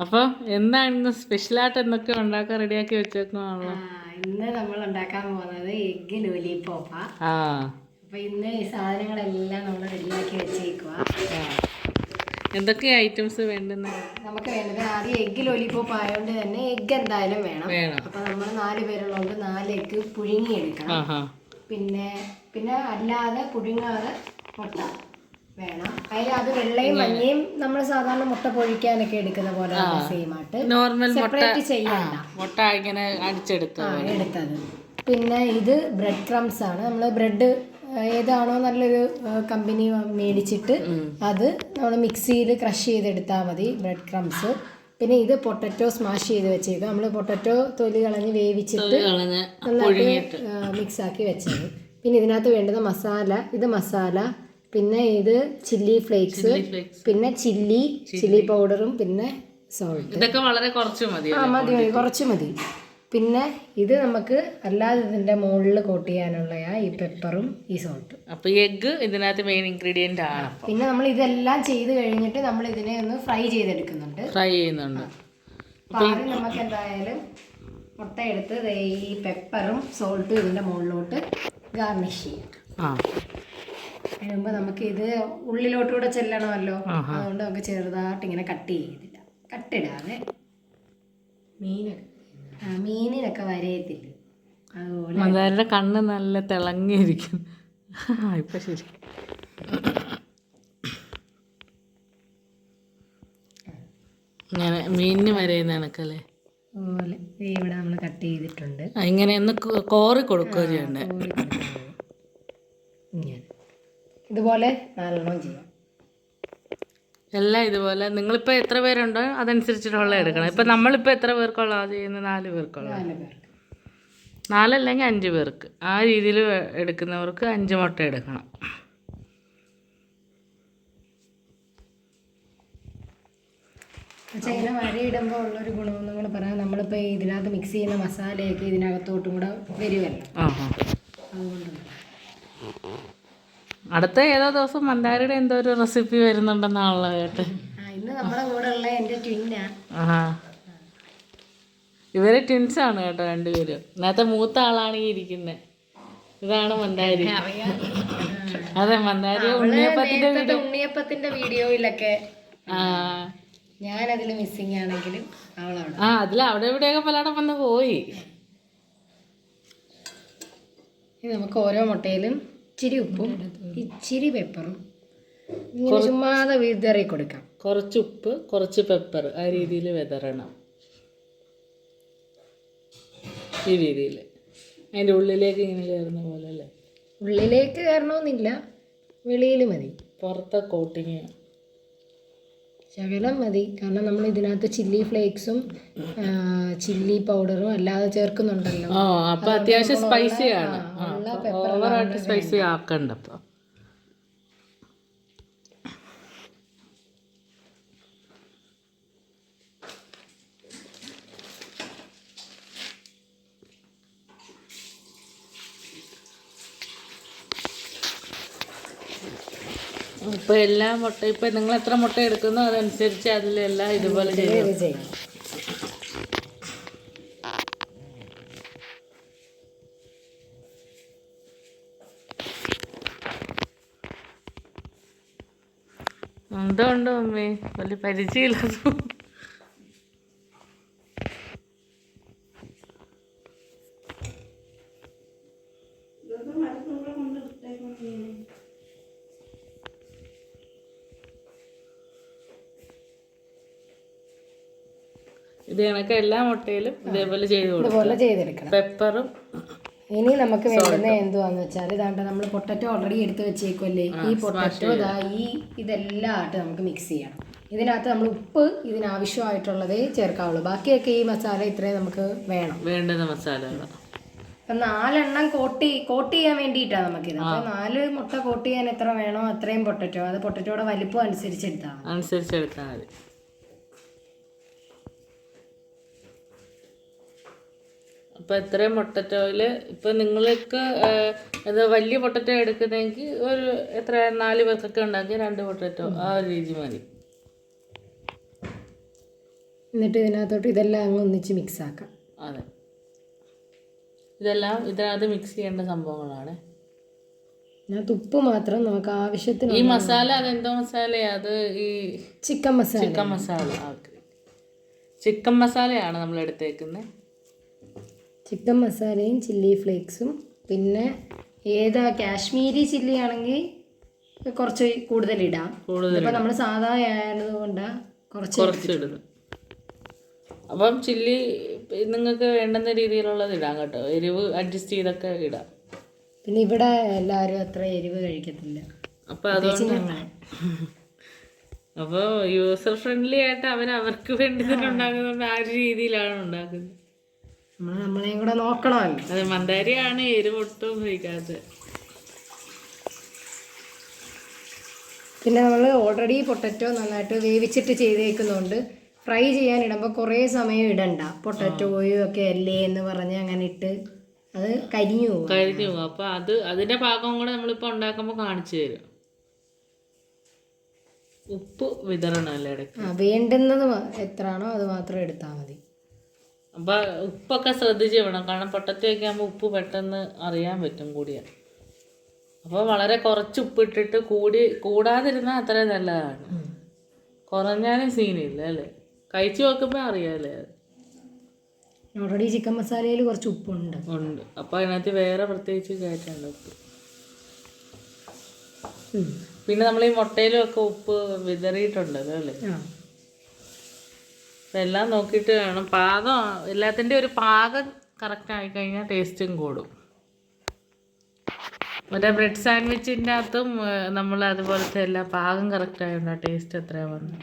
അപ്പോൾ എന്താണ് ഇന്ന് സ്പെഷ്യലായിട്ട് എന്തൊക്കെ ഉണ്ടാക്കാൻ റെഡിയാക്കി വെച്ചേക്കുവാണല്ലോ ആ, ഇന്ന് നമ്മൾ ഉണ്ടാക്കാൻ പോകുന്നത് എഗ് ലോലിപോപ്പാ അപ്പൊ ഇന്ന് ഈ സാധനങ്ങളെല്ലാം നമ്മൾ റെഡിയാക്കി വെച്ചേക്കുക എന്തൊക്കെ ഐറ്റംസ് വേണ്ടുന്ന? നമുക്ക് വേണ്ടത് ആദ്യം എഗ് ലോലിപോപ്പ് ആയതുകൊണ്ട് തന്നെ എഗ് എന്തായാലും വേണം. അപ്പൊ നമ്മൾ നാല് പേരുള്ളതുകൊണ്ട് നാല് എഗ് പുഴുങ്ങി എടുക്കണം. പിന്നെ പിന്നെ അല്ലാതെ പുഴുങ്ങാതെ മുട്ട വേണം. അതിൽ അത് വെള്ളയും മഞ്ഞയും നമ്മൾ സാധാരണ മുട്ട പൊഴിക്കാനൊക്കെ എടുക്കുന്ന പോലെ സെയിം ആയിട്ട്. നോർമൽ മുട്ട സെപ്പറേറ്റ് ചെയ്യണ്ട. മുട്ട ഇങ്ങനെ അടിച്ചെടുത്ത് എടുത്തത്. പിന്നെ ഇത് ബ്രെഡ് ക്രംസ് ആണ് നമ്മൾ ബ്രെഡ് ഏതാണോ നല്ലൊരു കമ്പനി മേടിച്ചിട്ട് അത് നമ്മൾ മിക്സിയിൽ ക്രഷ് ചെയ്തെടുത്താൽ മതി ബ്രെഡ് ക്രംസ് പിന്നെ ഇത് പൊട്ടറ്റോ സ്മാഷ് ചെയ്ത് വെച്ചേക്കുക നമ്മൾ പൊട്ടറ്റോ തൊലി കളഞ്ഞ് വേവിച്ചിട്ട് നന്നായിട്ട് മിക്സ് ആക്കി വെച്ചത് പിന്നെ ഇതിനകത്ത് വേണ്ടത് മസാല ഇത് മസാല പിന്നെ ഇത് ചില്ലി ഫ്ലേക്സ് പിന്നെ ചില്ലി ചില്ലി. പൗഡറും പിന്നെ സോൾട്ട് ഇതൊക്കെ വളരെ കുറച്ച് മതി ആ മതി മതി കുറച്ച് മതി. പിന്നെ ഇത് നമുക്ക് അല്ലാതെ ഇതിന്റെ മുകളിൽ കോട്ട് ചെയ്യാനുള്ള ഈ പെപ്പറും ഈ സോൾട്ടും അപ്പൊ എഗ്ഗ് ഇതിനകത്ത് മെയിൻ ഇൻഗ്രീഡിയന്റ് ആണ് പിന്നെ നമ്മൾ ഇതെല്ലാം ചെയ്ത് കഴിഞ്ഞിട്ട് നമ്മൾ ഇതിനെ ഒന്ന് ഫ്രൈ ചെയ്തെടുക്കുന്നുണ്ട്. ഫ്രൈ ചെയ്യുന്നുണ്ട്. നമുക്ക് എന്തായാലും മുട്ട എടുത്ത് ഈ പെപ്പറും സോൾട്ടും ഇതിന്റെ മുകളിലോട്ട് ഗാർണിഷ് ചെയ്യാം. ആ. അതിന് നമുക്ക് ഇത് ഉള്ളിലോട്ടൂടെ ചെല്ലണമല്ലോ. അതുകൊണ്ട് നമുക്ക് ചെറുതായിട്ട് ഇങ്ങനെ കട്ട് ചെയ്തില്ല കട്ടിടാതെ മീനൊക്കെ മീനിനൊക്കെ വരയത്തില്ല? അതുപോലെ കണ്ണ് നല്ല തിളങ്ങിയിരിക്കും ഇപ്പൊ ശരി. ഇങ്ങനെ മീനിന് വരയുന്ന കണക്കല്ലേ? അതുപോലെ ഇവിടെ നമ്മൾ കട്ട് ചെയ്തിട്ടുണ്ട്. ഇങ്ങനെ ഒന്ന് കോറി കൊടുക്കുക ചെയ്യണ്ടേ? ഇങ്ങനെ. ഇതുപോലെ നാലെണ്ണം ചെയ്യാം. എല്ലാം ഇതുപോലെ. നിങ്ങളിപ്പോൾ എത്ര പേരുണ്ടോ? അതനുസരിച്ചിട്ടുള്ള എടുക്കണം. ഇപ്പം നമ്മളിപ്പോൾ എത്ര പേർക്കുള്ള ചെയ്യുന്നത്? നാല് പേർക്കുള്ള. നാല് പേർക്ക്. നാലല്ലെങ്കിൽ അഞ്ച് പേർക്ക്. ആ രീതിയിൽ എടുക്കുന്നവർക്ക് അഞ്ച് മുട്ട എടുക്കണം. പക്ഷേ ഇങ്ങനെ വരയിടുമ്പോൾ ഉള്ളൊരു ഗുണമെന്ന് നമ്മൾ പറയാം നമ്മളിപ്പോൾ ഇതിനകത്ത് മിക്സ് ചെയ്യുന്ന മസാലയൊക്കെ ഇതിനകത്തോട്ടും കൂടെ വരുമല്ലോ അതുകൊണ്ടാണ് അടുത്ത ഏതോ ദിവസം മന്ദാരിയുടെ എന്തോ ഒരു റെസിപ്പി വരുന്നുണ്ടെന്നാണല്ലോ കേട്ട്. ഇന്ന് നമ്മുടെ കൂടെ ഉള്ള എന്റെ ട്വിന്നാ ആ. ഇവർ ട്വിൻസ് ആണ് കേട്ടോ രണ്ടുപേരും. നേരത്തെ മൂത്ത ആളാണ് ഈ ഇരിക്കുന്നത് ഇതാണ് മന്ദാരി. അതെ മന്ദാരി ഉണ്ണിയപ്പത്തിന്റെ നേരത്തെ ഉണ്ണിയപ്പത്തിന്റെ വീഡിയോയിലൊക്കെ ആ. ഞാനതിൽ മിസ്സിങ് ആണെങ്കിലും ആ അതിൽ അവിടെ ഇവിടെയൊക്കെ പലയിടം വന്ന് പോയി. നമുക്ക് ഓരോ മുട്ടയിലും ഇച്ചിരി ഉപ്പും ഇച്ചിരി പെപ്പറും ഇങ്ങനെ ചുമ്മാതെ വിതറി കൊടുക്കാം. കുറച്ച് ഉപ്പ് കുറച്ച് പെപ്പർ ആ രീതിയിൽ വിതറണം. ഈ രീതിയിൽ. അതിന്റെ ഉള്ളിലേക്ക് ഇങ്ങനെ കയറുന്ന പോലെ അല്ലേ? ഉള്ളിലേക്ക് കയറണമെന്നില്ല വെളിയിൽ മതി. പുറത്തെ കോട്ടിങ് ശകലം മതി. കാരണം നമ്മൾ ഇതിനകത്ത് ചില്ലി ഫ്ലേക്സും ചില്ലി പൗഡറും അല്ലാതെ ചേർക്കുന്നുണ്ടല്ലോ. അപ്പൊ അത്യാവശ്യം സ്പൈസി ആണ്. സ്പൈസി ആക്കണ്ട. ഇപ്പൊ എല്ലാ മുട്ട ഇപ്പൊ നിങ്ങൾ എത്ര മുട്ട എടുക്കുന്നോ അതനുസരിച്ച് അതിലെല്ലാം ഇതുപോലെ ചെയ്യും. എന്തുകൊണ്ട് മമ്മി വലിയ പരിചയമില്ലാത്ത ഇത് കണക്ക് എല്ലാ മുട്ടയിലും ഇതേപോലെ ചെയ്തു ഇതുപോലെ ചെയ്തെടുക്കണം. പെപ്പറും ഇനി നമുക്ക് വേണ്ടുന്ന എന്തുവാന്ന് വെച്ചാൽ ഇതാണ്ട് നമ്മൾ പൊട്ടറ്റോ ഓൾറെഡി എടുത്ത് വെച്ചേക്കുമല്ലേ ഈ പൊട്ടറ്റോ ഇതാ ഈ ഇതെല്ലാം ആയിട്ട് നമുക്ക് മിക്സ് ചെയ്യണം. ഇതിനകത്ത് നമ്മൾ ഉപ്പ് ഇതിനാവശ്യമായിട്ടുള്ളതേ ചേർക്കാവുള്ളൂ. ബാക്കിയൊക്കെ ഈ മസാല ഇത്രയും നമുക്ക് വേണം. വേണ്ടുന്ന മസാലകൾ. അപ്പം നാലെണ്ണം കോട്ടി കോട്ട് ചെയ്യാൻ വേണ്ടിയിട്ടാണ് നമുക്കിത്. അപ്പം നാല് മുട്ട കോട്ട് ചെയ്യാൻ എത്ര വേണോ അത്രയും പൊട്ടറ്റോ. അത് പൊട്ടറ്റോടെ വലിപ്പം അനുസരിച്ചെടുത്താണ് അനുസരിച്ചെടുത്താൽ മതി അനുസരിച്ച് എടുത്താൽ മതി അപ്പോൾ ഇത്രയും പൊട്ടറ്റോയിൽ ഇപ്പോൾ നിങ്ങൾക്ക് ഇത് വലിയ പൊട്ടറ്റോ എടുക്കുന്നെങ്കിൽ ഒരു എത്ര നാല് പേർക്കൊക്കെ ഉണ്ടാക്കി രണ്ട് പൊട്ടറ്റോ ആ ഒരു രീതി മതി. എന്നിട്ട് ഇതിനകത്തോട്ട് ഇതെല്ലാം അങ്ങ് ഒന്നിച്ച് മിക്സ് ആക്കാം. അതെ. ഇതെല്ലാം ഇതിനകത്ത് മിക്സ് ചെയ്യേണ്ട സംഭവങ്ങളാണ്. ഉപ്പ് മാത്രം നമുക്ക് ആവശ്യത്തിന് ഈ മസാല അതെന്തോ മസാലയാ? അത് ഈ chicken masala. Chicken masala. Chicken മസാലയാണ് നമ്മൾ എടുത്തേക്കുന്നത് ചിക്കൻ മസാലയും ചില്ലി ഫ്ലേക്സും. പിന്നെ ഏതാ കാശ്മീരി ചില്ലി ആണെങ്കിൽ കുറച്ച് കൂടുതൽ ഇടാം കൂടുതൽ ഇപ്പം നമ്മൾ സാധാ ആയതുകൊണ്ട് കുറച്ച് കുറച്ച് ഇടുന്നു അപ്പം ചില്ലി നിങ്ങൾക്ക് വേണ്ടുന്ന രീതിയിലുള്ളത് ഇടാം കേട്ടോ. എരിവ് അഡ്ജസ്റ്റ് ചെയ്തൊക്കെ ഇടാം. പിന്നെ ഇവിടെ എല്ലാവരും അത്ര എരിവ് കഴിക്കത്തില്ല. അപ്പൊ അതുകൊണ്ട് അപ്പോൾ യൂസർ ഫ്രണ്ട്ലി ആയിട്ട് അവർ അവർക്ക് വേണ്ടി തന്നെ ഉണ്ടാക്കുന്നുണ്ട് ആ ഒരു രീതിയിലാണ് ഉണ്ടാക്കുന്നത്. നമ്മൾ നമ്മളെയും കൂടെ നോക്കണമല്ലോ. അതെ മന്ദാരിയാണ് എരിവ് ഒട്ടും ഉപയോഗിക്കാത്തത്. പിന്നെ നമ്മൾ ഓൾറെഡി പൊട്ടറ്റോ നന്നായിട്ട് വേവിച്ചിട്ട് ചെയ്തേക്കുന്നതുകൊണ്ട് ഫ്രൈ ചെയ്യാൻ ഇടുമ്പോൾ കുറേ സമയം ഇടണ്ട. പൊട്ടറ്റോയും ഒക്കെ അല്ലേ എന്ന് പറഞ്ഞ് അങ്ങനെ ഇട്ട് അത് കരിഞ്ഞു പോകും കരിഞ്ഞു പോകും അപ്പോൾ അത് അതിന്റെ പാകം കൂടെ നമ്മളിപ്പോൾ ഉണ്ടാക്കുമ്പോൾ കാണിച്ചു തരും. ഉപ്പ് വിതരണം അല്ലേ ഇടയ്ക്ക്. ആ വേണ്ടുന്നത് എത്രയാണോ അത് മാത്രം എടുത്താൽ മതി. അപ്പോൾ ഉപ്പൊക്കെ ശ്രദ്ധിച്ച് വേണം കാരണം പൊട്ടത്തി ആകുമ്പോൾ ഉപ്പ് പെട്ടെന്ന് അറിയാൻ പറ്റും കൂടിയ. അപ്പോൾ വളരെ കുറച്ച് ഉപ്പിട്ടിട്ട് കൂടി കൂടാതിരുന്നാൽ അത്രയും നല്ലതാണ്. കുറഞ്ഞാലും സീനില്ല അല്ലേ? കഴിച്ചു നോക്കുമ്പോൾ അറിയാമല്ലേ അത്. ഓൾറെഡി ചിക്കൻ മസാലയിൽ കുറച്ച് ഉപ്പുണ്ട്. ഉണ്ട്. അപ്പോൾ അതിനകത്ത് വേറെ പ്രത്യേകിച്ച് കയറ്റാണ്ട് ഉപ്പ്. പിന്നെ നമ്മൾ ഈ മുട്ടയിലും ഒക്കെ ഉപ്പ് വിതറിയിട്ടുണ്ടല്ലോ അല്ലേ? ഇതെല്ലാം നോക്കിയിട്ട് വേണം. പാകം എല്ലാത്തിന്റെ ഒരു പാകം കറക്റ്റ് ആയിക്കഴിഞ്ഞാൽ ടേസ്റ്റും കൂടും. മറ്റേ ബ്രെഡ് സാൻഡ്വിച്ചിന്റെ അകത്തും നമ്മൾ അതുപോലത്തെ എല്ലാം പാകം കറക്റ്റ് ആയതുകൊണ്ട് ടേസ്റ്റ് എത്രയാണ് വന്നത്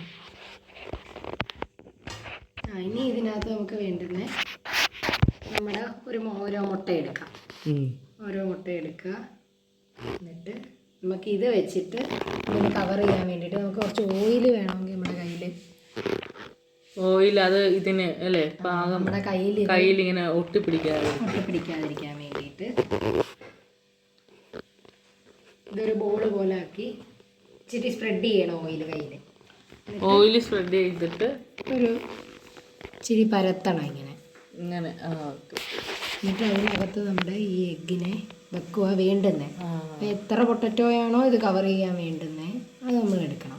ഇനി ഇതിനകത്ത് നമുക്ക് വേണ്ടുന്ന നമ്മുടെ ഒരു ഓരോ മുട്ട എടുക്കാം. ഓരോ മുട്ട എടുക്കുക. എന്നിട്ട് നമുക്ക് ഇത് വെച്ചിട്ട് ഇതിന് കവർ ചെയ്യാൻ വേണ്ടിയിട്ട് നമുക്ക് കുറച്ച് ഓയിൽ വേണമെങ്കിൽ നമ്മുടെ കയ്യിൽ ഓയിൽ അത് ഇതിന് അല്ലേ? പാകം. നമ്മുടെ കയ്യിൽ കയ്യിൽ ഇങ്ങനെ ഒട്ടിപ്പിടിക്കാതെ. ഒട്ടിപ്പിടിക്കാതിരിക്കാൻ വേണ്ടിയിട്ട് ഇതൊരു ബോൾ പോലെ ആക്കി ഇച്ചിരി സ്പ്രെഡ് ചെയ്യണം ഓയിൽ കയ്യിൽ ഓയിൽ സ്പ്രെഡ് ചെയ്തിട്ട് ഒരു ഇച്ചിരി പരത്തണം ഇങ്ങനെ. ഇങ്ങനെ എന്നിട്ട് അതിനകത്ത് നമ്മുടെ ഈ എഗ്ഗിനെ വെക്കുക വേണ്ടുന്നത് എത്ര പൊട്ടറ്റോയാണോ ഇത് കവർ ചെയ്യാൻ വേണ്ടുന്നത് അത് നമ്മൾ എടുക്കണം.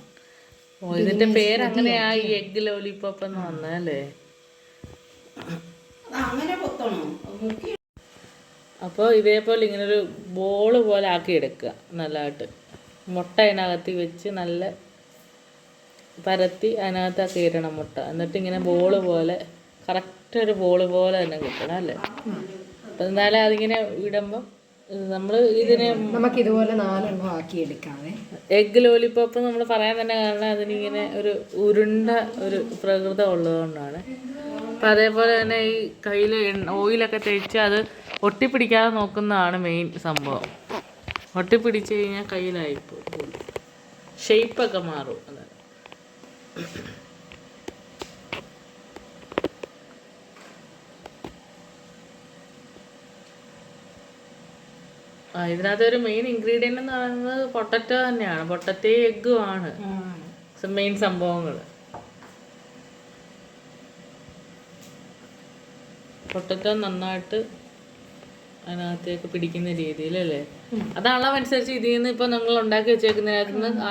ഇതിന്റെ പേര് അങ്ങനെയാ ഈ എഗ് ലോലിപ്പോപ്പ് എന്ന് വന്നല്ലേ അപ്പോൾ ഇതേപോലെ ഇങ്ങനെ ഒരു ബോൾ പോലെ ആക്കി എടുക്കുക നല്ലതായിട്ട്. മുട്ട അതിനകത്ത് വെച്ച് നല്ല പരത്തി അതിനകത്താക്കി ഇടണം മുട്ട. എന്നിട്ട് ഇങ്ങനെ ബോൾ പോലെ കറക്റ്റ് ഒരു ബോൾ പോലെ തന്നെ കിട്ടണം അല്ലേ? അപ്പം എന്നാലും അതിങ്ങനെ ഇടുമ്പം നമ്മൾ ഇതിന് നമുക്ക് ഇതുപോലെ നാലെണ്ണം ആക്കി എടുക്കാവേ എഗ് ലോലിപ്പോപ്പ് നമ്മൾ പറയാൻ തന്നെ കാരണം അതിനിങ്ങനെ ഒരു ഉരുണ്ട ഒരു പ്രകൃതം ഉള്ളതുകൊണ്ടാണ്. അപ്പം അതേപോലെ തന്നെ ഈ കയ്യിൽ ഓയിലൊക്കെ തേച്ച് അത് ഒട്ടിപ്പിടിക്കാതെ നോക്കുന്നതാണ് മെയിൻ സംഭവം. ഒട്ടിപ്പിടിച്ച് കഴിഞ്ഞാൽ കയ്യിലായിപ്പോകും ഷേപ്പൊക്കെ മാറും. അതാണ്. ഇതിനകത്ത് ഒരു മെയിൻ ഇൻഗ്രീഡിയന്റ് എന്ന് പറയുന്നത് പൊട്ടറ്റോ തന്നെയാണ്. പൊട്ടറ്റയും എഗ്ഗും ആണ്. മെയിൻ സംഭവങ്ങൾ. പൊട്ടറ്റോ നന്നായിട്ട് അതിനകത്തേക്ക് പിടിക്കുന്ന രീതിയിലല്ലേ? അത് അളവനുസരിച്ച് ഇതിൽ നിന്ന് ഇപ്പൊ നിങ്ങൾ ഉണ്ടാക്കി വെച്ചേക്കുന്നതിനകത്ത് നിന്ന്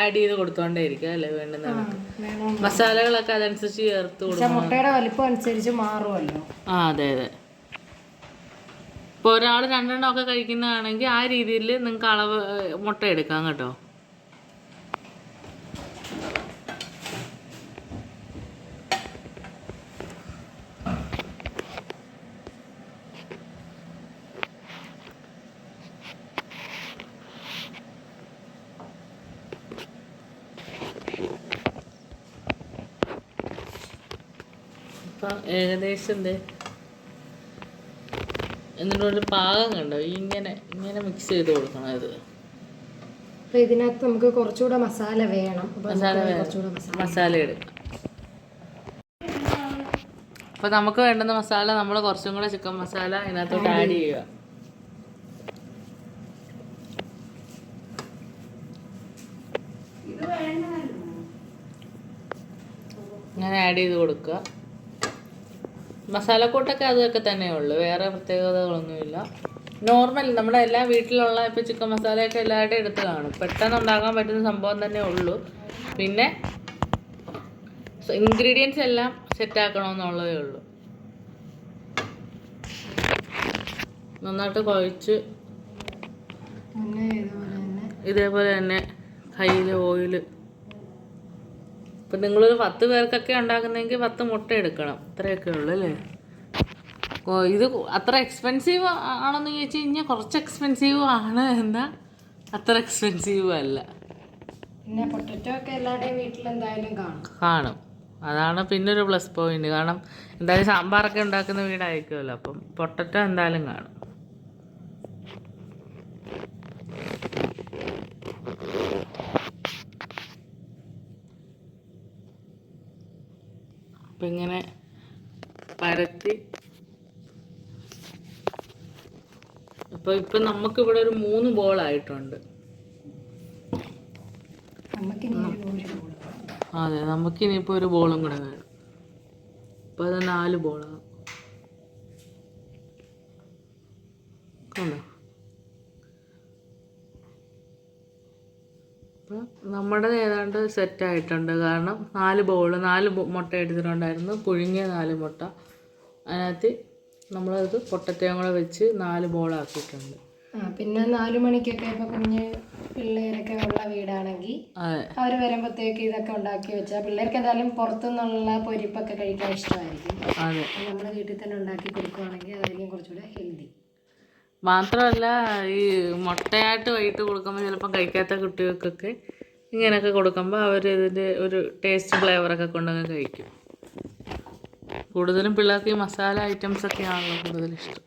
ആഡ് ചെയ്ത് കൊടുത്തോണ്ടേ ഇരിക്കും അല്ലേ വേണ്ടുന്ന മസാലകളൊക്കെ അതനുസരിച്ച് ചേർത്ത് കൊടുക്കും പക്ഷെ മുട്ടയുടെ വലിപ്പം അനുസരിച്ച് മാറുമല്ലോ. ആ അതെ അതെ. ഇപ്പോൾ ഒരാൾ രണ്ടെണ്ണം ഒക്കെ കഴിക്കുന്നതാണെങ്കിൽ ആ രീതിയിൽ നിങ്ങൾക്ക് അളവ് മുട്ട എടുക്കാം കേട്ടോ. ഏകദേശം എന്തേ? എന്നിട്ട് ഒരു പാകം കണ്ടോ? ഇങ്ങനെ ഇങ്ങനെ മിക്സ് ചെയ്ത് കൊടുക്കണം ഇത് അപ്പൊ ഇതിനകത്ത് നമുക്ക് കുറച്ചുകൂടെ മസാല വേണം. അപ്പൊ മസാല. മസാല എടുക്കാം. അപ്പോൾ നമുക്ക് വേണ്ടുന്ന മസാല നമ്മൾ കുറച്ചും കൂടെ ചിക്കൻ മസാല ഇതിനകത്തോട്ട് ആഡ് ചെയ്യുക. ഞാൻ ആഡ് ചെയ്ത് കൊടുക്കുക. മസാലക്കൂട്ടൊക്കെ അതൊക്കെ തന്നെ ഉള്ളൂ. വേറെ പ്രത്യേകതകളൊന്നുമില്ല. നോർമൽ നമ്മുടെ എല്ലാ വീട്ടിലുള്ള ഇപ്പോൾ ചിക്കൻ മസാലയൊക്കെ എല്ലാവരുടെയും എടുത്ത് കാണും. പെട്ടെന്ന് ഉണ്ടാക്കാൻ പറ്റുന്ന സംഭവം തന്നെ ഉള്ളൂ. പിന്നെ ഇൻഗ്രീഡിയൻസ് എല്ലാം സെറ്റ് ആക്കണമെന്നുള്ളതേ ഉള്ളൂ. നന്നായിട്ട് കുഴച്ച് പിന്നെ ഇതുപോലെ തന്നെ ഇതേപോലെ തന്നെ കയ്യിൽ ഓയിൽ ഇപ്പം നിങ്ങളൊരു പത്ത് പേർക്കൊക്കെ ഉണ്ടാക്കുന്നെങ്കിൽ പത്ത് മുട്ട എടുക്കണം. ഇത്രയൊക്കെ ഉള്ളു അല്ലേ? ഓ ഇത് അത്ര എക്സ്പെൻസീവ് ആണെന്ന് ചോദിച്ചു കഴിഞ്ഞാൽ കുറച്ച് എക്സ്പെൻസീവ് ആണ്. എന്നാൽ അത്ര എക്സ്പെൻസീവ് അല്ല. പിന്നെ പൊട്ടറ്റോ ഒക്കെ എല്ലാവരുടെയും വീട്ടിൽ എന്തായാലും കാണും. കാണും. അതാണ് പിന്നെ ഒരു പ്ലസ് പോയിന്റ് കാരണം എന്തായാലും സാമ്പാറൊക്കെ ഉണ്ടാക്കുന്ന വീടായിരിക്കുമല്ലോ. അപ്പം പൊട്ടറ്റോ എന്തായാലും കാണും. അപ്പം ഇങ്ങനെ പരത്തി. അപ്പോൾ ഇപ്പം നമുക്കിവിടെ ഒരു മൂന്ന് ബോളായിട്ടുണ്ട്. അതെ നമുക്കിനിയിപ്പോൾ ഒരു ബോളും കൂടെ വേണം. അപ്പോൾ അത് നാല് ബോളാണ് കണ്ടോ? അപ്പോൾ നമ്മുടെ ഏതാണ്ട് സെറ്റ് ആയിട്ടുണ്ട്. കാരണം നാല് ബൗൾ നാല് മുട്ട എടുത്തിട്ടുണ്ടായിരുന്നു. പുഴുങ്ങിയ നാല് മുട്ട. അതിനകത്ത് നമ്മളത് പൊട്ടറ്റയും കൂടെ വെച്ച് നാല് ബോളാക്കിയിട്ടുണ്ട് പിന്നെ നാലു മണിക്കൊക്കെ ഇപ്പൊ കുഞ്ഞ് പിള്ളേരൊക്കെ ഉള്ള വീടാണെങ്കിൽ അവർ വരുമ്പോഴത്തേക്ക് ഇതൊക്കെ ഉണ്ടാക്കി വെച്ചാൽ പിള്ളേർക്ക് എന്തായാലും പുറത്തുനിന്നുള്ള പൊരിപ്പൊക്കെ കഴിക്കാൻ ഇഷ്ടമായിരിക്കും. അതെ. നമ്മൾ വീട്ടിൽ തന്നെ ഉണ്ടാക്കി കൊടുക്കുവാണെങ്കിൽ അതായിരിക്കും കുറച്ചുകൂടെ ഹെൽത്തി മാത്രമല്ല ഈ മുട്ടയായിട്ട് വൈകിട്ട് കൊടുക്കുമ്പോൾ ചിലപ്പം കഴിക്കാത്ത കുട്ടികൾക്കൊക്കെ ഇങ്ങനെയൊക്കെ കൊടുക്കുമ്പോൾ അവർ ഇതിന്റെ ഒരു ടേസ്റ്റ് ഫ്ലേവറൊക്കെ കൊണ്ടങ്ങ് കഴിക്കും. കൂടുതലും പിള്ളേർക്ക് ഈ മസാല ഐറ്റംസ് ഒക്കെ ആണല്ലോ കൂടുതൽ ഇഷ്ടം.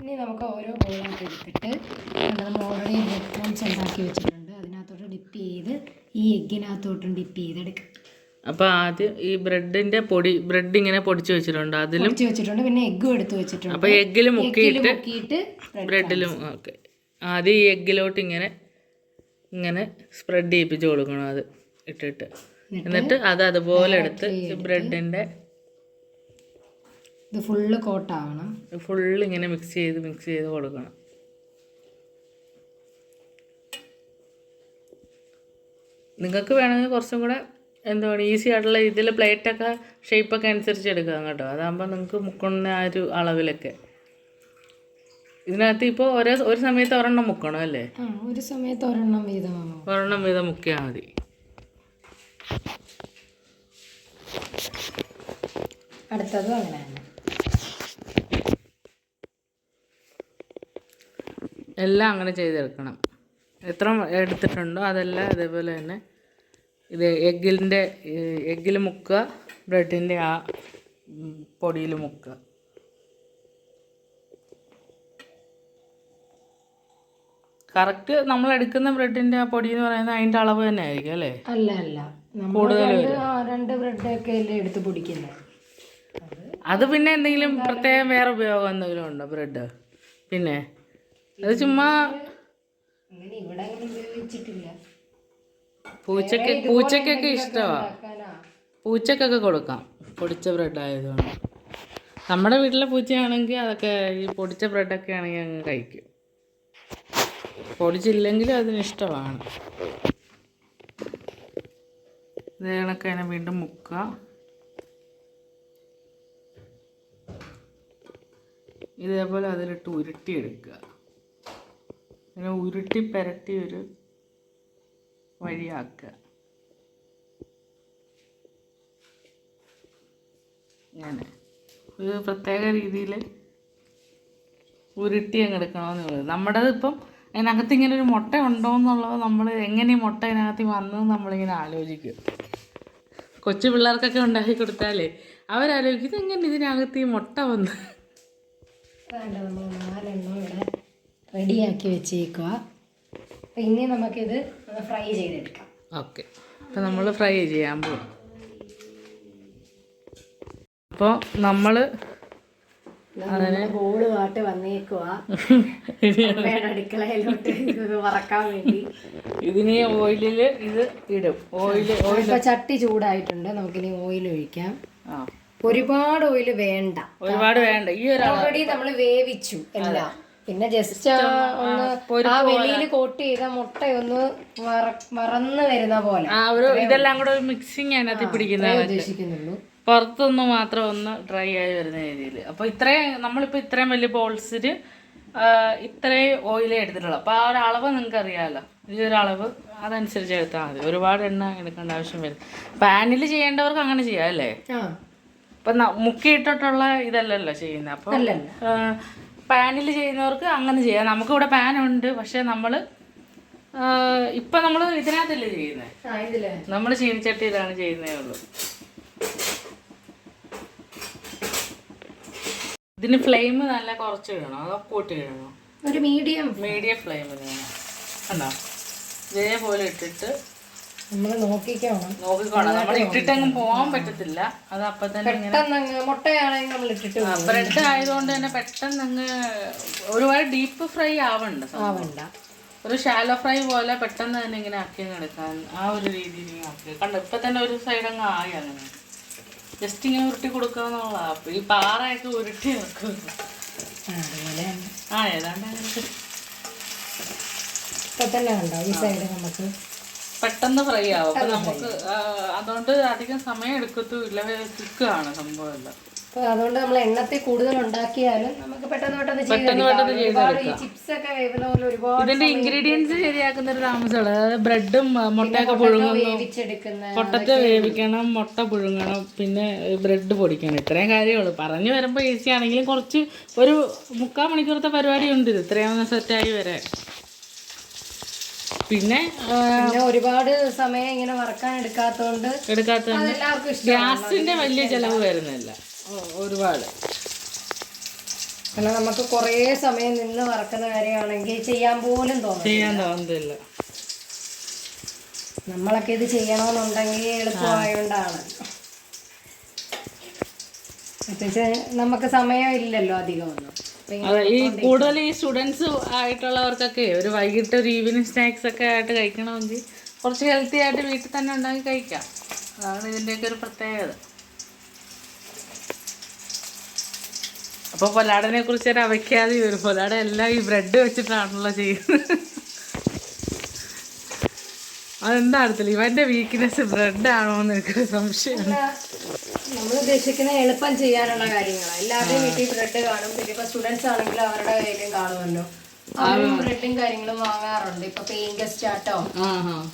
ഇനി നമുക്ക് ഓരോ ബോളായിട്ട് എടുത്തിട്ട് നമ്മൾ ഓൾറെഡി ബ്രെഡ് ക്രംസ് ഉണ്ടാക്കി വെച്ചിട്ടുണ്ട്. അതിനകത്തോട്ട് ഡിപ്പ് ചെയ്ത് ഈ എഗ്ഗിനകത്തോട്ടും ഡിപ്പ് ചെയ്തെടുക്കാം. അപ്പോൾ ആദ്യം ഈ ബ്രെഡിന്റെ പൊടി ബ്രെഡ് ഇങ്ങനെ പൊടിച്ചു വെച്ചിട്ടുണ്ട് അതിലും പൊടിച്ച് വെച്ചിട്ടുണ്ട് പിന്നെ എഗ്ഗും എടുത്ത് വെച്ചിട്ടുണ്ട്. അപ്പോൾ എഗ്ഗിൽ എഗ്ഗിൽ മുക്കിയിട്ട് മുക്കിയിട്ട് ബ്രെഡിലും ഓക്കെ. ആദ്യം ഈ എഗ്ഗിലോട്ട് ഇങ്ങനെ ഇങ്ങനെ സ്പ്രെഡ് ചെയ്യിപ്പിച്ച് കൊടുക്കണം അത് ഇട്ടിട്ട്. എന്നിട്ട് അത് അതുപോലെ എടുത്ത് ബ്രെഡിന്റെ ഇത് ഫുള്ള് കോട്ടാവണം ഫുള്ള് ഇങ്ങനെ മിക്സ് ചെയ്ത് മിക്സ് ചെയ്ത് കൊടുക്കണം. നിങ്ങൾക്ക് വേണമെങ്കിൽ കുറച്ചും കൂടെ എന്താണ് ഈസി ആയിട്ടുള്ള ഇതിൽ പ്ലേറ്റൊക്കെ ഷേപ്പൊക്കെ അനുസരിച്ച് എടുക്കാം കേട്ടോ. അതാകുമ്പോൾ നിങ്ങൾക്ക് മുക്കുന്ന ആ ഒരു അളവിലൊക്കെ. ഇതിനകത്ത് ഇപ്പോൾ ഒരേ ഒരു സമയത്ത് ഒരെണ്ണം മുക്കണം അല്ലേ? ഒരു സമയത്ത് ഒരെണ്ണം വീതമാണ് ഒരെണ്ണം വീതം മുക്കിയാൽ മതി. അടുത്തതും അങ്ങനെ എല്ലാം അങ്ങനെ ചെയ്തെടുക്കണം. എത്ര എടുത്തിട്ടുണ്ടോ അതെല്ലാം അതേപോലെ തന്നെ ഇത് എഗ്ഗിന്റെ എഗ്ഗിൽ മുക്കുക ബ്രെഡിന്റെ ആ പൊടിയിൽ മുക്കുക. കറക്റ്റ് നമ്മൾ എടുക്കുന്ന ബ്രെഡിന്റെ ആ പൊടി എന്ന് പറയുന്നത് അതിന്റെ അളവ് തന്നെ ആയിരിക്കും അല്ലേ അല്ല. അല്ല രണ്ട് ബ്രെഡ് ഒക്കെ ബ്രെഡൊക്കെ അല്ലേ എടുത്ത് പൊടിക്കുന്നത്. അത് പിന്നെ എന്തെങ്കിലും പ്രത്യേകം വേറെ ഉപയോഗം എന്തെങ്കിലും ഉണ്ടോ ബ്രെഡ്? പിന്നെ? അത് ചുമ്മാ ഇവിടെ ഉപയോഗിച്ചിട്ടില്ല പൂച്ചക്ക് പൂച്ചക്കൊക്കെ ഇഷ്ടമാണ് പൂച്ചക്കൊക്കെ കൊടുക്കാം. പൊടിച്ച ബ്രെഡ് ആയതുകൊണ്ട്. നമ്മുടെ വീട്ടിലെ പൂച്ചയാണെങ്കിൽ അതൊക്കെ ഈ പൊടിച്ച ബ്രെഡൊക്കെ ആണെങ്കിൽ അങ്ങ് കഴിക്കും. പൊടിച്ചില്ലെങ്കിലും അതിന് ഇഷ്ടമാണ്. ഇതേ കണക്ക് അതിനെ വീണ്ടും മുക്കുക ഇതേപോലെ അതിലിട്ട് ഉരുട്ടിയെടുക്കുക. അങ്ങനെ ഉരുട്ടി പെരട്ടി ഒരു വഴിയാക്കുക. ഇങ്ങനെ. ഒരു പ്രത്യേക രീതിയിൽ ഉരുട്ടി അങ്ങ് എടുക്കണമെന്ന് പറയുന്നത് നമ്മുടെ ഇപ്പം അതിനകത്ത് ഇങ്ങനെ ഒരു മുട്ട ഉണ്ടോ എന്നുള്ളത് നമ്മൾ എങ്ങനെ മുട്ട അതിനകത്ത് വന്നു നമ്മളിങ്ങനെ ആലോചിക്കും. കൊച്ചു പിള്ളേർക്കൊക്കെ ഉണ്ടാക്കി കൊടുത്താലേ അവരാലോചിക്കും ഇതെങ്ങനെ ഇതിനകത്ത് ഈ മുട്ട വന്ന്? നമ്മൾ ഇവിടെ റെഡിയാക്കി വെച്ചേക്കുക അപ്പം ഇനി നമുക്കിത് ഫ്രൈ ചെയ്തെടുക്കാം. ഓക്കെ. അപ്പോൾ നമ്മൾ ഫ്രൈ ചെയ്യാൻ പോകും അപ്പോൾ നമ്മൾ ബോൾ പാട്ട് അമ്മയുടെ അടുക്കളയിലോട്ട് വറക്കാൻ വേണ്ടി. ഇതിന് ഓയിലിൽ ഇത് ഇടും. ഓയിൽ ഓയിൽ ചട്ടി ചൂടായിട്ടുണ്ട്. നമുക്കിനി ഓയിൽ ഒഴിക്കാം. ഒരുപാട് ഓയിൽ വേണ്ട. ഒരുപാട് വേണ്ട. ഈ ഒരു ഓൾറെഡി നമ്മൾ വേവിച്ചു എല്ലാം. പിന്നെ ജസ്റ്റ് ഒന്ന് ആ വെളിയിൽ കോട്ട് ചെയ്ത മുട്ടയൊന്ന് ഒന്ന് മറന്നു വരുന്ന പോലെ. ആ ഒരു ഇതെല്ലാം കൂടെ ഒരു മിക്സിങ് അതിനകത്ത് പിടിക്കുന്നതാണ് ഉദ്ദേശിക്കുന്നുള്ളൂ. പുറത്തൊന്ന് മാത്രം ഒന്ന് ഡ്രൈ ആയി വരുന്ന രീതിയിൽ. അപ്പോൾ ഇത്രയും നമ്മളിപ്പോൾ ഇത്രയും വലിയ ബോൾസിന് ഇത്രയും ഓയിൽ എടുത്തിട്ടുള്ളൂ അപ്പോൾ ആ ഒരു അളവ് നിങ്ങൾക്ക് അറിയാമല്ലോ ഈ ഒരു അളവ് അതനുസരിച്ച് എടുത്താൽ മതി. ഒരുപാട് എണ്ണ എടുക്കേണ്ട ആവശ്യം വരും പാനിൽ ചെയ്യേണ്ടവർക്ക് അങ്ങനെ ചെയ്യാം അല്ലേ? ഇപ്പൊ മുക്കിയിട്ടിട്ടുള്ള ഇതല്ലല്ലോ ചെയ്യുന്നത്. അപ്പോൾ പാനിൽ ചെയ്യുന്നവർക്ക് അങ്ങനെ ചെയ്യാം. നമുക്കിവിടെ പാൻ ഉണ്ട് പക്ഷേ നമ്മൾ ഇപ്പൊ നമ്മൾ ഇതിനകത്തല്ലേ ചെയ്യുന്നത് നമ്മൾ ചീനിച്ചട്ടിയിലാണ് ചെയ്യുന്നേ ഉള്ളൂ. ഇതിന് ഫ്ലെയിം നല്ല കുറച്ച് ഇടണോ അതോ കൂട്ടി ഇടണോ ഒരു മീഡിയം. മീഡിയം ഫ്ലെയിമിൽ വേണം. കണ്ടോ? ഇതേപോലെ ഇട്ടിട്ട് നമ്മൾ നോക്കിക്കോണം. നോക്കിക്കോണം. നമ്മൾ ഇട്ടിട്ടങ്ങ് പോകാൻ പറ്റത്തില്ല. അത് അപ്പം തന്നെ പെട്ടെന്ന് മുട്ടയാണെങ്കിൽ നമ്മൾ ഇട്ടിട്ട്. ബ്രെഡ് ആയതുകൊണ്ട് തന്നെ പെട്ടെന്ന് അങ്ങ് ഒരുപാട് ഡീപ്പ് ഫ്രൈ ആവണ്ട ആവണ്ട. ഒരു ഷാലോ ഫ്രൈ പോലെ പെട്ടെന്ന് തന്നെ ഇങ്ങനെ ആക്കി എടുക്കാൻ ആ ഒരു രീതിയിൽ ആക്കി കണ്ടോ? ഇപ്പൊ തന്നെ ഒരു സൈഡ് അങ്ങ് ആയി അങ്ങനെ. ജസ്റ്റ് ഇങ്ങനെ ഉരുട്ടി കൊടുക്കാന്നുള്ളതാ അപ്പൊ ഈ പാറയൊക്കെ ഉരുട്ടി വെക്കും. ആ ഏതാണ്ട് അങ്ങനെ. ഇപ്പൊ തന്നെ കണ്ടോ? ഈ സൈഡ് നമുക്ക് പെട്ടെന്ന് ഫ്രൈ ആവും. അപ്പൊ നമുക്ക് അതുകൊണ്ട് അധികം സമയം എടുക്കത്തുമില്ല കുക്കാണ് സംഭവം എല്ലാം. അപ്പൊ അതുകൊണ്ട് നമ്മൾ എണ്ണത്തിൽ കൂടുതൽ ഉണ്ടാക്കിയാലും നമുക്ക് പെട്ടെന്ന് പെട്ടെന്ന് ചെയ്തെടുക്കാം. ഈ ചിപ്സ് ഒക്കെ വേവുന്ന പോലെ ഒരുപാട് ഇതിന്റെ ഇൻഗ്രീഡിയൻസ് ശരിയാക്കുന്ന ഒരു താമസമാണ്. അതായത് ബ്രെഡും മുട്ടയൊക്കെ പുഴുങ്ങുന്നു. പൊട്ടറ്റോ വേവിക്കണം മുട്ട പുഴുങ്ങണം പിന്നെ ബ്രെഡ് പൊടിക്കണം. ഇത്രയും കാര്യമുള്ളൂ. പറഞ്ഞു വരുമ്പോൾ ഈസി ആണെങ്കിലും കുറച്ച് ഒരു മുക്കാൽ മണിക്കൂറത്തെ പരിപാടി ഉണ്ട് ഇത്. ഇത്രയും സെറ്റായി വരാൻ പിന്നെ ഒരുപാട് സമയം ഇങ്ങനെ വറക്കാൻ എല്ലാവർക്കും ഇഷ്ടം ഗ്യാസിന്റെ വലിയ ചെലവ് വരുന്നില്ല. ഒരുപാട്. കാരണം നമുക്ക് കുറേ സമയം നിന്ന് വറക്കുന്ന കാര്യമാണെങ്കിൽ ചെയ്യാൻ പോലും തോന്നും ചെയ്യാൻ തോന്നുന്നില്ല നമ്മളൊക്കെ ഇത് ചെയ്യണമെന്നുണ്ടെങ്കിൽ എളുപ്പമായോണ്ടാണ്. നമുക്ക് സമയം ഇല്ലല്ലോ അധികം ഒന്നും അപ്പൊ ഇങ്ങനെ അതെ ഈ കൂടുതൽ ഈ സ്റ്റുഡൻസ് ആയിട്ടുള്ളവർക്കൊക്കെ ഒരു വൈകിട്ട് ഒരു ഈവനിങ് സ്നാക്സ് ഒക്കെ ആയിട്ട് കഴിക്കണമെങ്കിൽ കുറച്ച് ഹെൽത്തി ആയിട്ട് വീട്ടിൽ തന്നെ ഉണ്ടാക്കി കഴിക്കാം. അതാണ് ഇതിന്റെയൊക്കെ ഒരു പ്രത്യേകത. അപ്പോൾ പൊലാടനെ കുറിച്ച് ഒരു അവയ്ക്കാതെ വരും. പൊലാട എല്ലാം ഈ ബ്രെഡ് വെച്ചിട്ടാണല്ലോ ചെയ്യുന്നത്. അതെന്താ അടുത്തില്ല ഇവന്റെ വീക്ക്നെസ് ബ്രെഡ് ആണോ എന്ന് എനിക്കൊരു സംശയം നമ്മൾ ഉദ്ദേശിക്കുന്ന എളുപ്പം ചെയ്യാനുള്ള കാര്യങ്ങളാണ് എല്ലാവരുടെയും വീട്ടിൽ ബ്രെഡ് കാണും. പിന്നെ ഇപ്പൊ സ്റ്റുഡൻസ് ആണെങ്കിലും അവരുടെ കയ്യിലും കാണുമല്ലോ. അവരും ബ്രെഡും കാര്യങ്ങളും വാങ്ങാറുണ്ട്. ഇപ്പൊ പെയിൻ ഗസ്റ്റ് ആട്ടോ?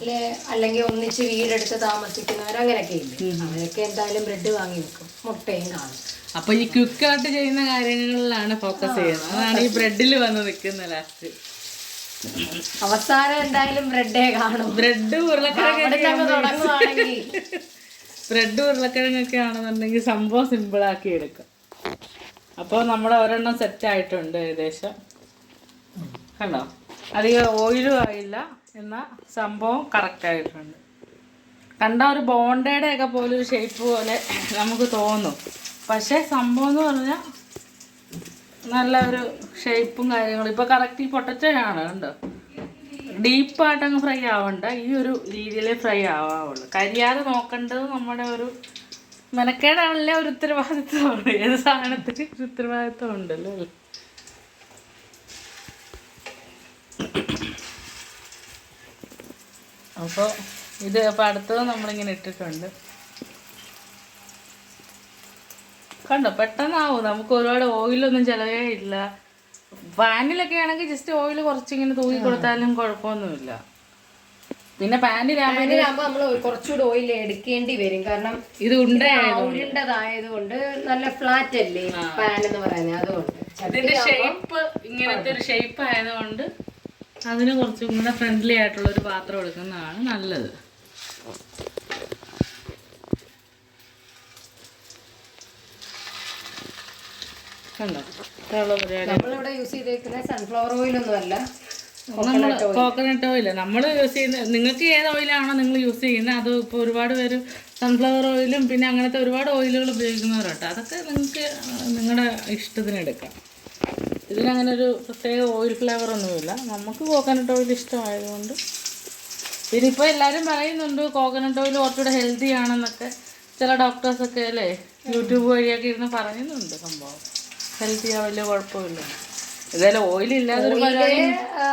അല്ലെ? അല്ലെങ്കിൽ ഒന്നിച്ച് വീടെടുത്ത് താമസിക്കുന്നവർ അങ്ങനെയൊക്കെ ഇല്ലേ? അവരൊക്കെ എന്തായാലും ബ്രെഡ് വാങ്ങി വെക്കും. മുട്ടയും കാണും. അപ്പൊ ഈ ക്വിക്കായിട്ട് ചെയ്യുന്ന കാര്യങ്ങളിലാണ് ഫോക്കസ് ചെയ്യുന്നത്. അതാണ് ഈ ബ്രെഡിൽ വന്ന് നിൽക്കുന്നത് ലാസ്റ്റ് അവസാനം എന്തായാലും ബ്രെഡേ കാണും. ബ്രെഡ് ഉരുളക്കിഴങ്ങ് തുടങ്ങുവാണെങ്കിൽ. ബ്രെഡ് ഉരുളക്കിഴങ്ങൊക്കെ ആണെന്നുണ്ടെങ്കിൽ സംഭവം സിമ്പിളാക്കി എടുക്കാം. അപ്പോൾ നമ്മുടെ ഒരെണ്ണം സെറ്റ് ആയിട്ടുണ്ട് ഏകദേശം. കണ്ടോ? അധികം ഓയിലും ആയില്ല. എന്ന സംഭവം കറക്റ്റ് ആയിട്ടുണ്ട്. കണ്ട ഒരു ബോണ്ടയുടെ ഒക്കെ പോലെ ഒരു ഷേപ്പ് പോലെ നമുക്ക് തോന്നും. പക്ഷേ സംഭവം എന്ന് പറഞ്ഞാൽ നല്ല ഒരു ഷേപ്പും കാര്യങ്ങളും. ഇപ്പോൾ കറക്റ്റ് ഈ പൊട്ടച്ചയാണ് കണ്ടോ? ഡീപ്പായിട്ട് അങ്ങ് ഫ്രൈ ആവണ്ട. ഈ ഒരു രീതിയിലേ ഫ്രൈ ആവാവുള്ളൂ. കരിയാതെ നോക്കേണ്ടത് നമ്മുടെ ഒരു മെനക്കേടാണല്ലേ ഒരു ഉത്തരവാദിത്വമാണ് ഏത് സാധനത്തിന് ഒരു ഉത്തരവാദിത്വം ഉണ്ടല്ലോ അപ്പോൾ ഇത് അപ്പോൾ അടുത്തത് നമ്മളിങ്ങനെ ഇട്ടിട്ടുണ്ട്. കണ്ടോ? പെട്ടെന്നാവും. നമുക്ക് ഒരുപാട് ഓയിലൊന്നും ചിലവേ ഇല്ല. പാനിലൊക്കെ ആണെങ്കിൽ ജസ്റ്റ് ഓയിൽ കുറച്ചിങ്ങനെ തൂക്കി കൊടുത്താലും കുഴപ്പമൊന്നുമില്ല. പിന്നെ പാനിലാകുമ്പോൾ അതിലാകുമ്പോ നമ്മൾ കുറച്ചുകൂടി ഓയിൽ എടുക്കേണ്ടി വരും. കാരണം ഇത് ഉരുണ്ടതായതുകൊണ്ട് നല്ല ഫ്ലാറ്റ് അല്ലേ പാൻ എന്ന് പറയുന്നത്. അതുകൊണ്ട് ഇതിന്റെ ഷേപ്പ് ഇങ്ങനത്തെ ഒരു ഷേപ്പ് ആയതുകൊണ്ട് അതിന് കുറച്ചും കൂടെ ഫ്രണ്ട്ലി ആയിട്ടുള്ള ഒരു പാത്രം എടുക്കുന്നതാണ് നല്ലത്. കണ്ടോ? നമ്മളിവിടെ യൂസ് ചെയ്തേക്കുന്ന സൺഫ്ലവർ ഓയിൽ ഒന്നും നമ്മൾ കോക്കനട്ട് ഓയിൽ നമ്മൾ യൂസ് ചെയ്യുന്ന നിങ്ങൾക്ക് ഏത് ഓയിലാണോ നിങ്ങൾ യൂസ് ചെയ്യുന്നത് അത് ഇപ്പോൾ ഒരുപാട് പേര് സൺഫ്ലവർ ഓയിലും പിന്നെ അങ്ങനത്തെ ഒരുപാട് ഓയിലുകൾ ഉപയോഗിക്കുന്നവരുണ്ട് അതൊക്കെ നിങ്ങൾക്ക് നിങ്ങളുടെ ഇഷ്ടത്തിന് എടുക്കാം. ഇതിനങ്ങനെ ഒരു പ്രത്യേക ഓയിൽ ഫ്ലേവർ ഒന്നുമില്ല. നമുക്ക് കോക്കനട്ട് ഓയിൽ ഇഷ്ടമായതുകൊണ്ട്. പിന്നെ ഇപ്പോൾ എല്ലാവരും പറയുന്നുണ്ട് കോക്കനട്ട് ഓയിൽ കുറച്ചുകൂടെ ഹെൽത്തി ആണെന്നൊക്കെ. ചില ഡോക്ടേഴ്സൊക്കെ അല്ലേ യൂട്യൂബ് വഴിയൊക്കെ ഇരുന്ന് പറയുന്നുണ്ട് സംഭവം. ഹെൽത്തിയാ വലിയ കുഴപ്പമില്ല. ഏതായാലും ഓയിൽ ഇല്ലാതെ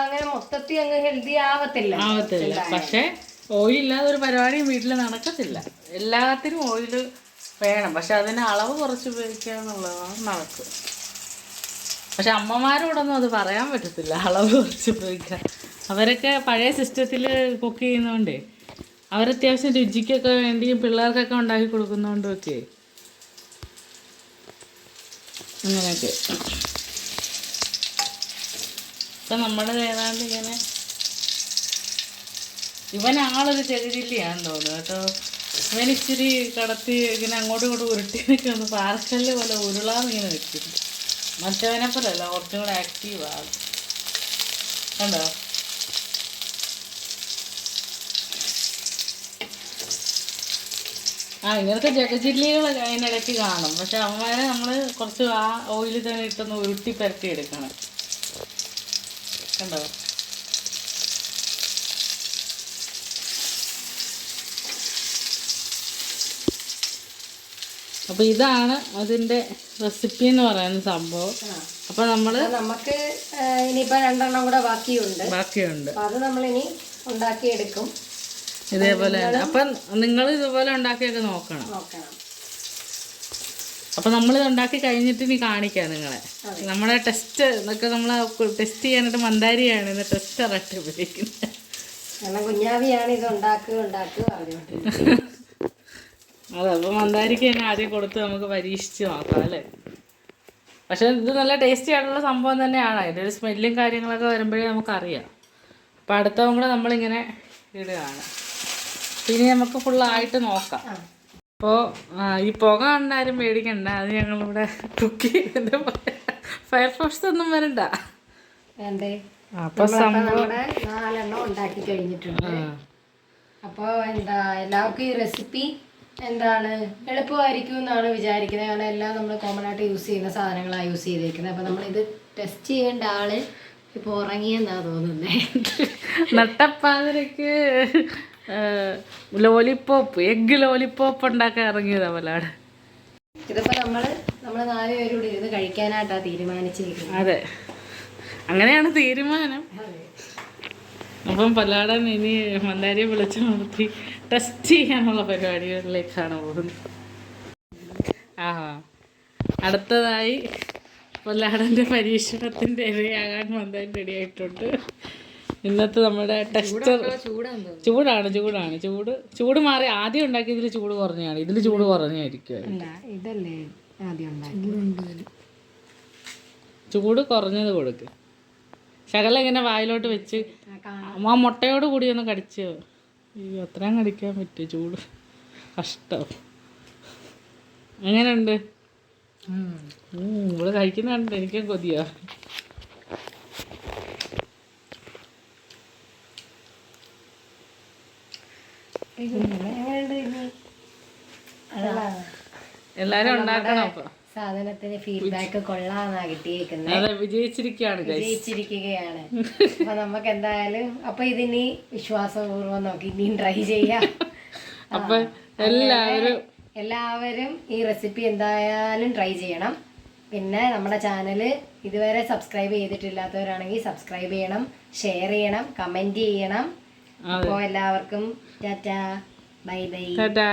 അങ്ങനെ മൊത്തത്തിൽ അങ്ങ് ഹെൽത്തി ആവത്തില്ല. ആവത്തില്ല. പക്ഷേ ഓയിൽ ഇല്ലാതെ ഒരു പരിപാടിയും വീട്ടിൽ നടക്കത്തില്ല. എല്ലാത്തിനും ഓയിൽ വേണം. പക്ഷെ അതിന് അളവ് കുറച്ച് ഉപയോഗിക്കുക എന്നുള്ളതാണ് നടക്കുക. പക്ഷെ അമ്മമാരോടൊന്നും അത് പറയാൻ പറ്റത്തില്ല. അളവ് കുറച്ച് ഉപയോഗിക്കുക. അവരൊക്കെ പഴയ സിസ്റ്റത്തിൽ കുക്ക് ചെയ്യുന്നതുകൊണ്ടേ അവരത്യാവശ്യം രുചിക്കൊക്കെ വേണ്ടിയും പിള്ളേർക്കൊക്കെ ഉണ്ടാക്കി കൊടുക്കുന്നതുകൊണ്ടും ഒക്കെ അങ്ങനെയൊക്കെ ഇപ്പം നമ്മുടെ ഏതാണ്ട് ഇങ്ങനെ ഇവൻ ആളൊരു ചെറുജില്ലിയാന്ന് തോന്നുന്നു കേട്ടോ. ഇവൻ ഇച്ചിരി കടത്തി ഇങ്ങനെ അങ്ങോട്ടും ഇങ്ങോട്ടും ഉരുട്ടി നിൽക്കുന്നു. പാർക്കല്ല് പോലെ ഉരുളാന്ന് ഇങ്ങനെ നിൽക്കുന്നു. മറ്റവനെ പോലല്ല കുറച്ചും കൂടെ ആക്റ്റീവാണ് കണ്ടോ? ആ ഇങ്ങനത്തെ ജഗജില്ലികൾ അതിനിടയ്ക്ക് കാണും. പക്ഷെ അവന്മാരെ നമ്മൾ കുറച്ച് ആ ഓയിലിൽ തന്നെ ഇട്ടൊന്ന് ഉരുട്ടി പരത്തി എടുക്കണം. കണ്ടോ? അപ്പോൾ ഇതാണ് അതിന്റെ റെസിപ്പി എന്ന് പറയുന്ന സംഭവം. അപ്പോൾ നമ്മൾ നമുക്ക് ഇനിയിപ്പോ രണ്ടെണ്ണം കൂടെ ബാക്കിയുണ്ട്. ബാക്കിയുണ്ട്. അത് അത് നമ്മളിനി ഉണ്ടാക്കിയെടുക്കും. ഇതേപോലെ. അപ്പൊ നിങ്ങൾ ഇതുപോലെ ഉണ്ടാക്കിയൊക്കെ നോക്കണം. അപ്പം നമ്മളിത് ഉണ്ടാക്കി കഴിഞ്ഞിട്ട് ഇനി കാണിക്കാം നിങ്ങളെ. നമ്മളെ ടെസ്റ്റ് എന്നൊക്കെ നമ്മൾ ടെസ്റ്റ് ചെയ്യാനായിട്ട് മന്ദാരിയാണ് ഇന്ന് ഉപയോഗിക്കുന്നത്. കുഞ്ഞാവിയാണ് ഇത് ഉണ്ടാക്കുക ഉണ്ടാക്കുക അതെ അപ്പോൾ മന്ദാരിക്ക് തന്നെ ആദ്യം കൊടുത്ത് നമുക്ക് പരീക്ഷിച്ച് നോക്കാം അല്ലേ? പക്ഷെ ഇത് നല്ല ടേസ്റ്റി ആയിട്ടുള്ള സംഭവം തന്നെയാണ്. അതിന്റെ ഒരു സ്മെല്ലും കാര്യങ്ങളൊക്കെ വരുമ്പോഴേ നമുക്കറിയാം. അപ്പം അടുത്തവും കൂടെ നമ്മളിങ്ങനെ ഇടുകയാണ്. പിന്നെ നമുക്ക് ഫുള്ളായിട്ട് നോക്കാം. അപ്പോൾ ഈ പുക കണ്ടാലും മേടിക്കണ്ട അത് ഞങ്ങളിവിടെ കുക്ക് ഫയർ ഫയർഫോഴ്സ് ഒന്നും വരണ്ട. വേണ്ടേ? അപ്പോൾ അപ്പൊ നമ്മുടെ നാലെണ്ണം ഉണ്ടാക്കി കഴിഞ്ഞിട്ടുണ്ട്. അപ്പോൾ എന്താ എല്ലാവർക്കും ഈ റെസിപ്പി എന്താണ് എളുപ്പമായിരിക്കും എന്നാണ് വിചാരിക്കുന്നത്. കാരണം എല്ലാം നമ്മൾ കോമൺ ആയിട്ട് യൂസ് ചെയ്യുന്ന സാധനങ്ങളാണ് യൂസ് ചെയ്തേക്കുന്നത്. അപ്പോൾ ഇത് ടെസ്റ്റ് ചെയ്യേണ്ട ആൾ ഇപ്പോൾ ഉറങ്ങിയെന്നാ തോന്നുന്നത് നട്ടപ്പാതിരക്ക് ലോലിപ്പോപ്പ് എഗ് ലോലിപ്പോപ്പ് ഉണ്ടാക്കാൻ ഇറങ്ങിയതാ പലാട് ഇതിപ്പോൾ നമ്മൾ നമ്മൾ നാല് പേരും കൂടി ഇരുന്ന് കഴിക്കാനായിട്ടാണ് തീരുമാനിച്ചിരിക്കുന്നത്. അതെ. അങ്ങനെയാണ് തീരുമാനം. അപ്പം പല്ലാടൻ ഇനി മന്ദാരിയെ വിളിച്ചു നിർത്തി ടെസ്റ്റ് ചെയ്യാനുള്ള പരിപാടികളിലേക്കാണ് പോകുന്നത്. ആ അടുത്തതായി പല്ലാടന്റെ പരീക്ഷണത്തിന്റെ ഇരയാകാൻ മന്ദാരി റെഡിയായിട്ടുണ്ട് ഇന്നത്തെ നമ്മുടെ ടെസ്റ്റർ ചൂടാന്ന് ചൂടാണ് ചൂടാണ്. ചൂട് ചൂട് മാറി ആദ്യം ഉണ്ടാക്കിയതിൽ ചൂട് കുറഞ്ഞാണ് ഇതിൽ ചൂട് കുറഞ്ഞായിരിക്കും ഇതല്ലേ ആദ്യം ചൂട് കുറഞ്ഞത് കൊടുക്ക്. ശകലം ഇങ്ങനെ വായിലോട്ട് വെച്ച് അമ്മ ആ മുട്ടയോട് കൂടി ഒന്ന് കടിച്ചോ അയ്യോ അത്രയും കടിക്കാൻ പറ്റും ചൂട്? കഷ്ടം. എങ്ങനെയുണ്ട്? ഇവിടെ കഴിക്കുന്ന കണ്ടിട്ട് എനിക്കും കൊതിയാ എങ്ങനെയുണ്ട് ഇനി എല്ലാരും ഉണ്ടാക്കണം അപ്പൊ സാധനത്തിന് ഫീഡ്ബാക്ക് കൊള്ളാന്നാ കിട്ടിയേക്കുന്നത് അതെ വിജയിച്ചിരിക്കുകയാണ്. വിജയിച്ചിരിക്കുകയാണ്. അപ്പൊ നമുക്ക് എന്തായാലും അപ്പൊ ഇതിനി വിശ്വാസപൂർവം നോക്കി ഇനിയും ട്രൈ ചെയ്യാം. അപ്പൊ എല്ലാവരും എല്ലാവരും ഈ റെസിപ്പി എന്തായാലും ട്രൈ ചെയ്യണം. പിന്നെ നമ്മുടെ ചാനൽ ഇതുവരെ സബ്സ്ക്രൈബ് ചെയ്തിട്ടില്ലാത്തവരാണെങ്കിൽ സബ്സ്ക്രൈബ് ചെയ്യണം ഷെയർ ചെയ്യണം കമന്റ് ചെയ്യണം. അപ്പോൾ എല്ലാവർക്കും ടാറ്റാ ബൈ ബൈ. ടാറ്റാ.